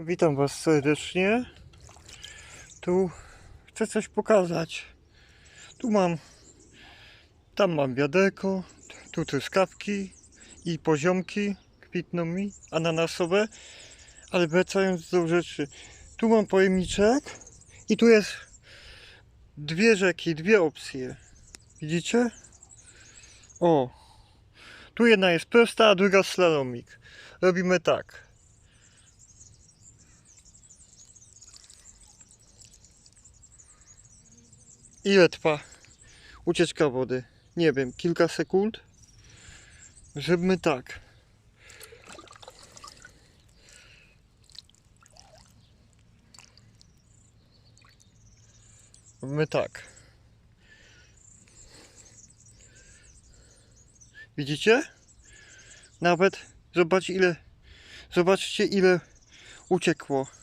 Witam Was serdecznie. Tu chcę coś pokazać. Tu mam, tam mam wiaderko, tu truskawki i poziomki kwitną mi, ananasowe. Ale wracając do rzeczy, tu mam pojemniczek i tu jest dwie rzeki, dwie opcje. Widzicie? O, tu jedna jest prosta, a druga slalomik. Robimy tak. Ile trwa ucieczka wody? Nie wiem, kilka sekund? Zróbmy tak. Robimy tak. Widzicie? Nawet zobacz ile zobaczcie ile uciekło.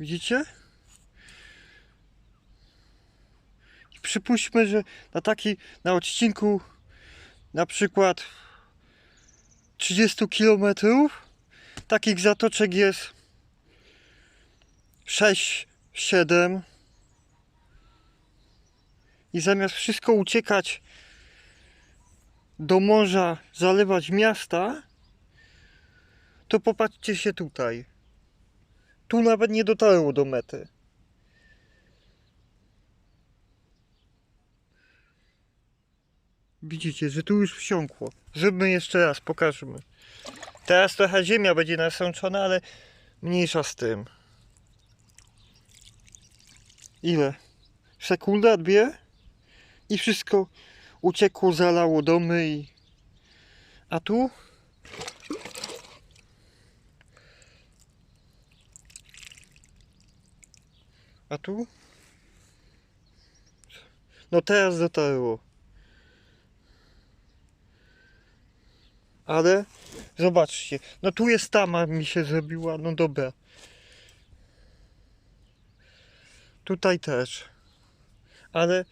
Widzicie? I przypuśćmy, że na taki, na odcinku na przykład 30 km takich zatoczek jest 6, 7 i zamiast wszystko uciekać do morza, zalewać miasta, to popatrzcie się tutaj. Tu nawet nie dotarło do mety. Widzicie, że tu już wsiąkło. Zróbmy jeszcze raz, pokażmy. Teraz trochę ziemia będzie nasączona, ale mniejsza z tym. Ile? Sekunda, dwie? I wszystko uciekło, zalało domy i... A tu? A tu? No teraz dotarło. Ale zobaczcie, no tu jest tama mi się zrobiła, no dobra. Tutaj też. Ale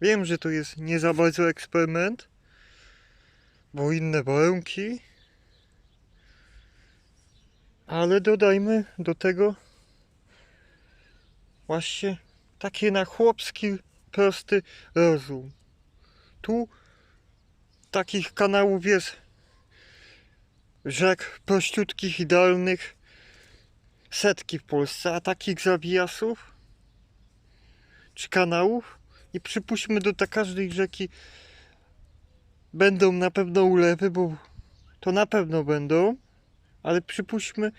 wiem, że to jest nie za bardzo eksperyment, bo inne warunki. Ale dodajmy do tego właśnie taki na chłopski, prosty rozum. Tu takich kanałów jest rzek prościutkich, idealnych setki w Polsce, a takich zawijasów czy kanałów i przypuśćmy do ta każdej rzeki będą na pewno ulewy, bo to na pewno będą ale przypuśćmy,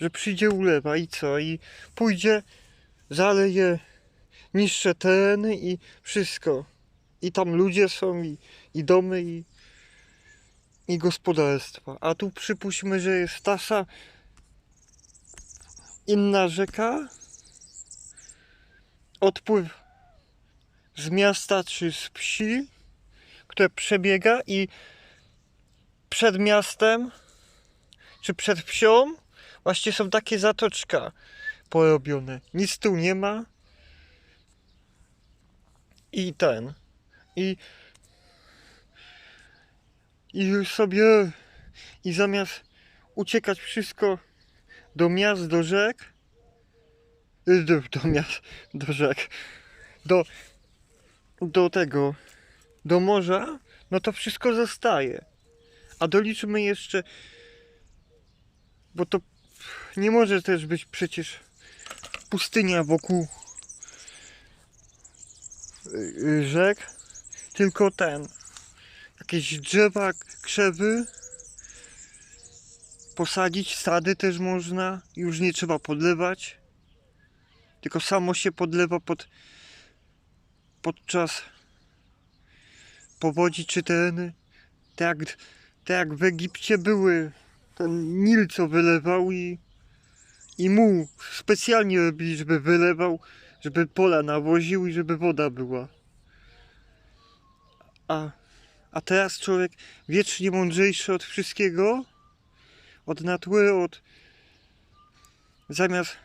że przyjdzie ulewa i co? I pójdzie, zaleje niższe tereny i wszystko. I tam ludzie są, i, i domy, i, i gospodarstwa. A tu przypuśćmy, że jest tasa inna rzeka, odpływ z miasta czy z wsi, które przebiega i przed miastem czy przed wsią właśnie są takie zatoczka porobione. Nic tu nie ma. I ten. I i sobie i zamiast uciekać wszystko do miast, do rzek y, do, do miast, do rzek do do tego do morza, no to wszystko zostaje. A doliczmy jeszcze bo to nie może też być przecież pustynia wokół y, y, rzek, tylko ten. Jakieś drzewa, krzewy. Posadzić, sady też można. Już nie trzeba podlewać. Tylko samo się podlewa pod, podczas powodzi czy tereny. Tak tak jak w Egipcie były ten Nil co wylewał i, i muł specjalnie robili, żeby wylewał, żeby pola nawoził i żeby woda była. A, a teraz człowiek wiecznie mądrzejszy od wszystkiego, od natury, od zamiast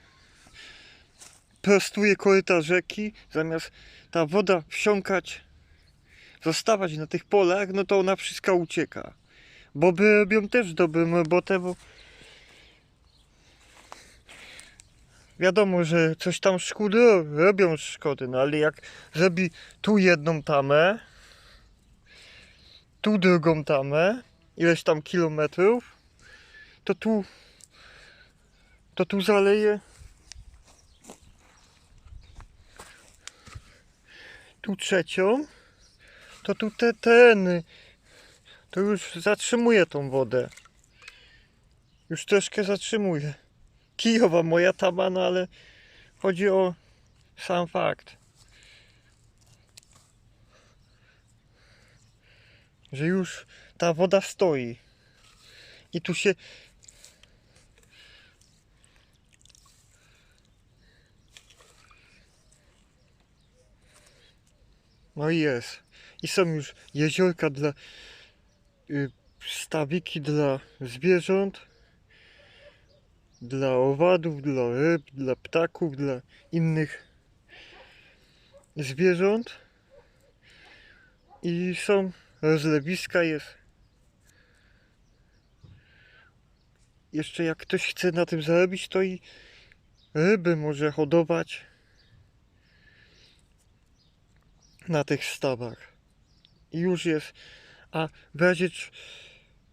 prostuje koryta rzeki, zamiast ta woda wsiąkać zostawać na tych polach, no to ona wszystko ucieka. Boby robią też dobrą robotę, bo wiadomo, że coś tam szkody ro- robią szkody, no ale jak zrobi tu jedną tamę, tu drugą tamę, ileś tam kilometrów, to tu to tu zaleje. Tu trzecią, to tu te tereny, to już zatrzymuje tą wodę. Już troszkę zatrzymuje. Kijowa moja tama, no ale chodzi o sam fakt. Że już ta woda stoi. I tu się No i jest. I są już jeziorka dla stawiki dla zwierząt, dla owadów, dla ryb, dla ptaków, dla innych zwierząt. I są rozlewiska jest. Jeszcze jak ktoś chce na tym zarobić, to i ryby może hodować. na tych stawach. I już jest. A w razie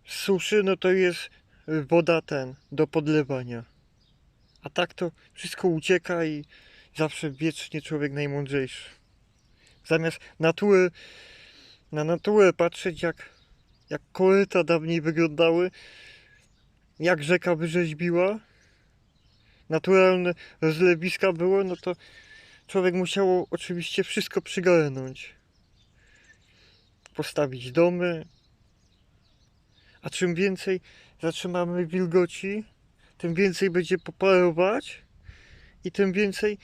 suszy, no to jest y, woda ten do podlewania. A tak to wszystko ucieka i zawsze wiecznie człowiek najmądrzejszy. Zamiast natury, na naturę patrzeć jak, jak koryta dawniej wyglądały, jak rzeka wyrzeźbiła, naturalne rozlewiska było, no to człowiek musiał oczywiście wszystko przygarnąć. Postawić domy. A czym więcej zatrzymamy wilgoci, tym więcej będzie poparować i tym więcej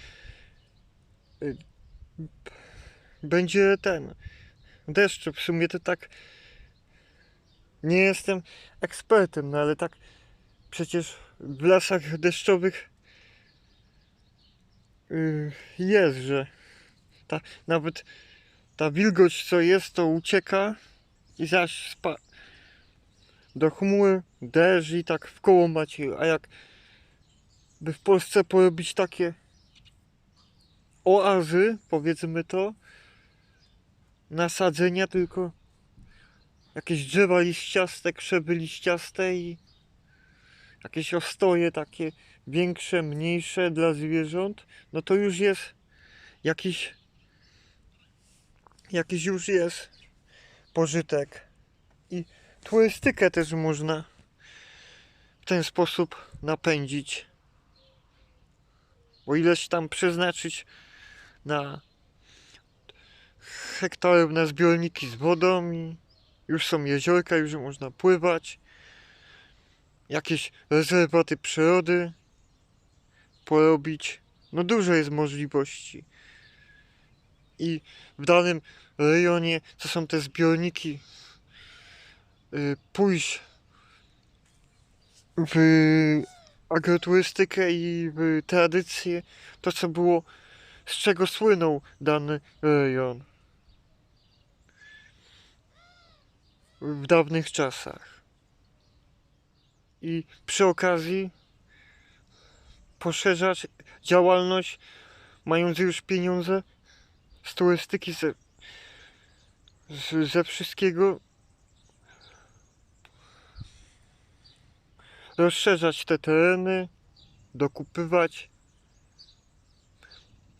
y, będzie ten deszcz. W sumie to tak nie jestem ekspertem, no ale tak przecież w lasach deszczowych y, jest, że ta, nawet ta wilgoć co jest, to ucieka i zaś spa do chmury, deszcz i tak w koło macie. A jak by w Polsce porobić takie oazy, powiedzmy to, nasadzenia tylko jakieś drzewa liściaste, krzewy liściaste i jakieś ostoje takie większe, mniejsze dla zwierząt, no to już jest jakiś jakiś już jest pożytek. I turystykę też można w ten sposób napędzić. Bo ileś tam przeznaczyć na hektarów na zbiorniki z wodą i już są jeziorka, już można pływać. Jakieś rezerwaty przyrody porobić. No dużo jest możliwości. I w danym rejonie, co są te zbiorniki, y, pójść w agroturystykę i w tradycję, to co było, z czego słynął dany rejon w dawnych czasach. I przy okazji poszerzać działalność, mając już pieniądze z turystyki, ze, z, ze wszystkiego, rozszerzać te tereny, dokupywać.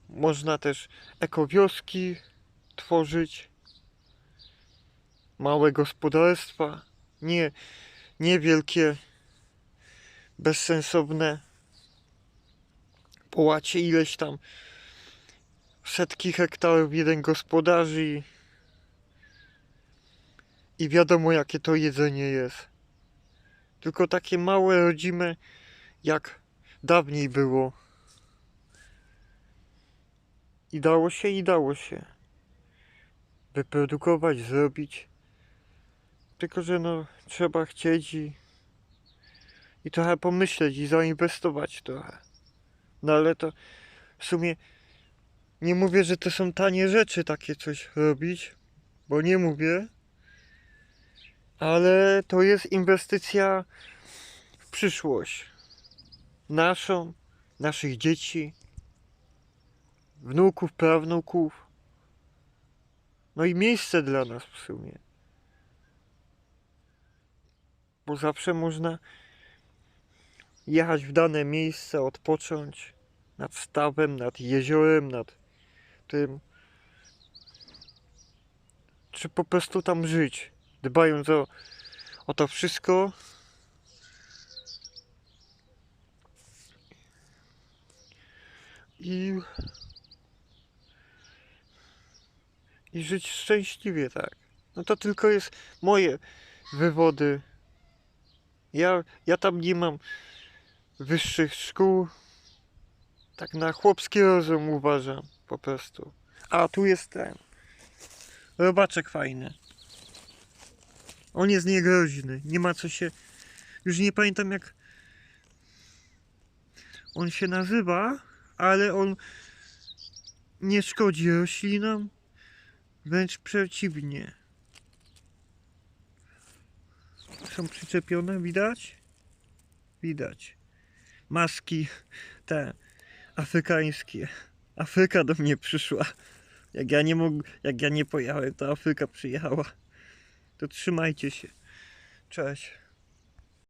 Można też ekowioski tworzyć, małe gospodarstwa, nie niewielkie, bezsensowne połacie ileś tam setki hektarów jeden gospodarzy i, wiadomo jakie to jedzenie jest. Tylko takie małe, rodzime, jak dawniej było. I dało się, i dało się wyprodukować, zrobić. Tylko, że no, trzeba chcieć i, i trochę pomyśleć i zainwestować trochę. No ale to w sumie nie mówię, że to są tanie rzeczy takie coś robić, bo nie mówię, ale to jest inwestycja w przyszłość. Naszą, naszych dzieci, wnuków, prawnuków. No i miejsce dla nas w sumie. Bo zawsze można jechać w dane miejsce, odpocząć nad stawem, nad jeziorem, nad tym. Czy po prostu tam żyć, dbając o, o to wszystko. I, I żyć szczęśliwie, tak. No to tylko jest moje wywody. Ja, ja tam nie mam wyższych szkół. Tak na chłopski rozum uważam po prostu. A tu jest ten. Robaczek fajny. On jest niegroźny. Nie ma co się. Już nie pamiętam jak on się nazywa, ale on nie szkodzi roślinom. Wręcz przeciwnie. Są przyczepione, widać? Widać. Maski te afrykańskie. Afryka do mnie przyszła. Jak ja nie mógł, jak ja nie pojechałem, to Afryka przyjechała. To trzymajcie się. Cześć.